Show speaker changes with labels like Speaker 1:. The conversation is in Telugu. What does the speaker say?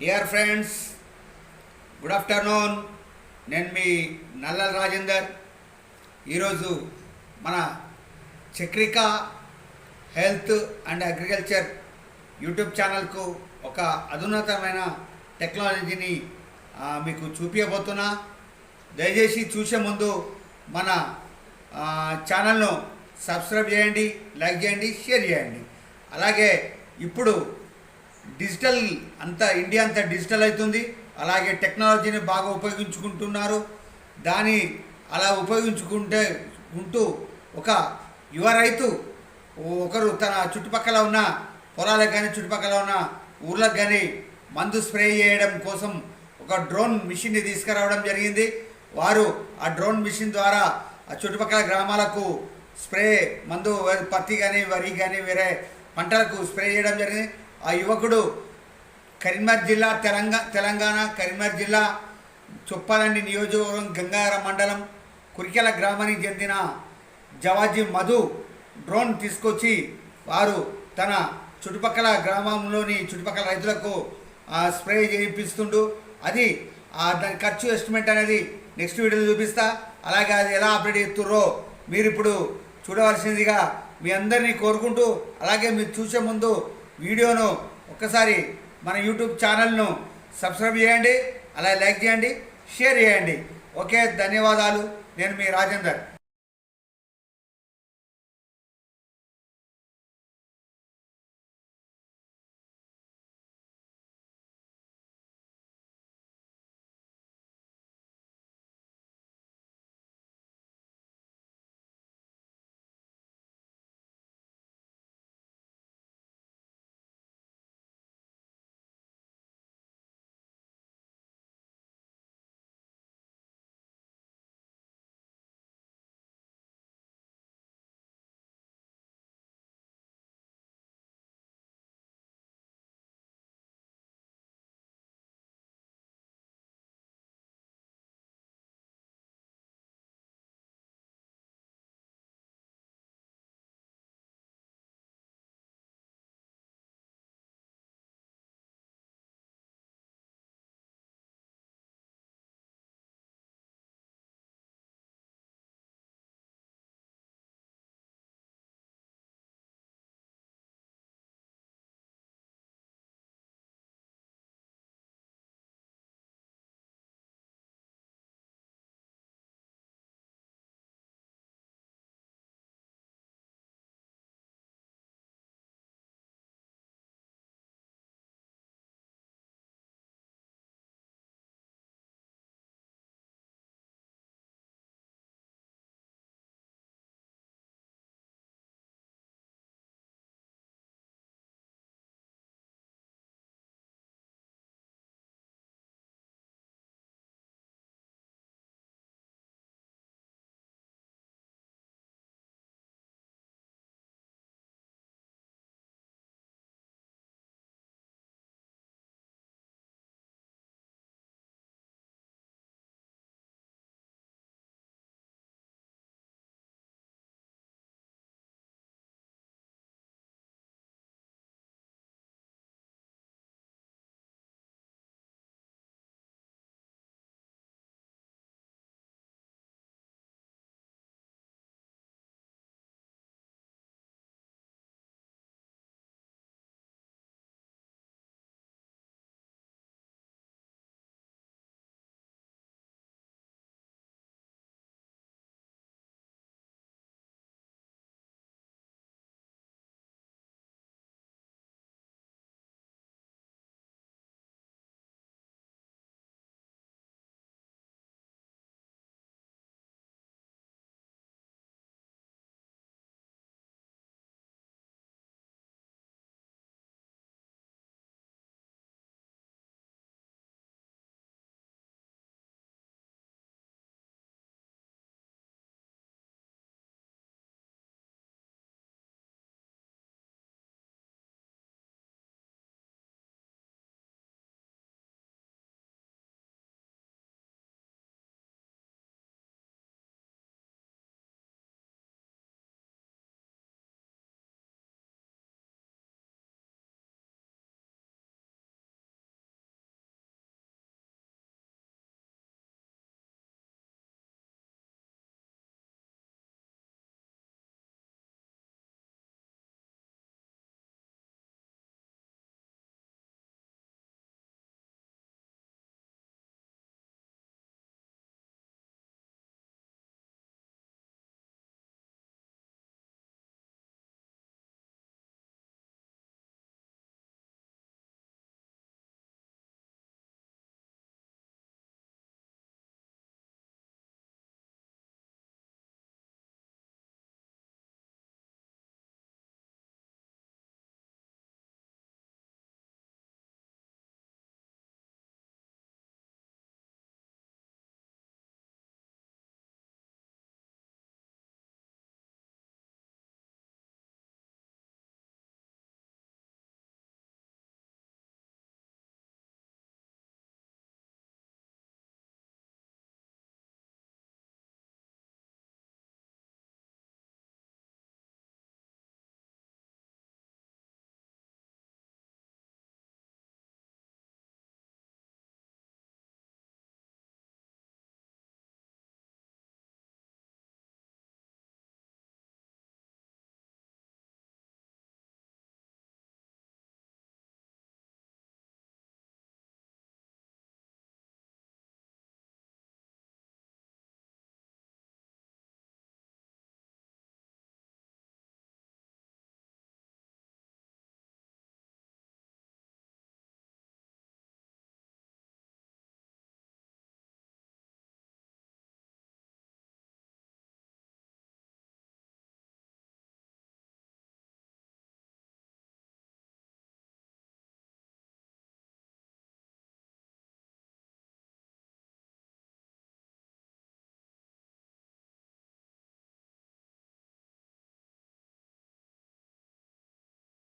Speaker 1: డియర్ ఫ్రెండ్స్ గుడ్ ఆఫ్టర్నూన్ నేను మీ నల్లల రాజేందర్. ఈరోజు మన Chakrika health and agriculture YouTube ఛానల్కు ఒక అధునతమైన టెక్నాలజీని మీకు చూపించబోతున్నా దయచేసి చూసే ముందు మన ఛానల్ను సబ్స్క్రైబ్ చేయండి లైక్ చేయండి షేర్ చేయండి. అలాగే ఇప్పుడు డిజిటల్ అంతా ఇండియా అంతా డిజిటల్ అవుతుంది. అలాగే టెక్నాలజీని బాగా ఉపయోగించుకుంటున్నారు. దాని అలా ఉపయోగించుకుంటే ఉంటూ ఒక యువ రైతు ఒకరు తన చుట్టుపక్కల ఉన్న పొలాలకు కానీ చుట్టుపక్కల ఉన్న ఊర్లకు కానీ మందు స్ప్రే చేయడం కోసం ఒక డ్రోన్ మిషన్ని తీసుకురావడం జరిగింది. వారు ఆ డ్రోన్ మిషన్ ద్వారా ఆ చుట్టుపక్కల గ్రామాలకు స్ప్రే మందు పత్తి కానీ వరి కానీ వేరే పంటలకు స్ప్రే చేయడం జరిగింది. ఆ యువకుడు కరీంనగర్ జిల్లా తెలంగాణ తెలంగాణ కరీంనగర్ జిల్లా చొప్పాలండి నియోజకవర్గం గంగారం మండలం కురికెల గ్రామానికి చెందిన జవాజీ మధు డ్రోన్ తీసుకొచ్చి వారు తన చుట్టుపక్కల గ్రామంలోని చుట్టుపక్కల రైతులకు స్ప్రే చేయిస్తుండు అది ఆ దాని ఖర్చు ఎస్టిమేట్ అనేది నెక్స్ట్ వీడియోలో చూపిస్తా. అలాగే అది ఎలా ఆపరేట్ చేస్తుర్రో మీరు ఇప్పుడు చూడవలసిందిగా మీ అందరినీ కోరుకుంటూ అలాగే మీరు చూసే ముందు వీడియోను ఒక్కసారి మన యూట్యూబ్ ఛానల్ను సబ్స్క్రైబ్ చేయండి అలాగే లైక్ చేయండి షేర్ చేయండి. ఓకే ధన్యవాదాలు. నేను మీ రాజేందర్.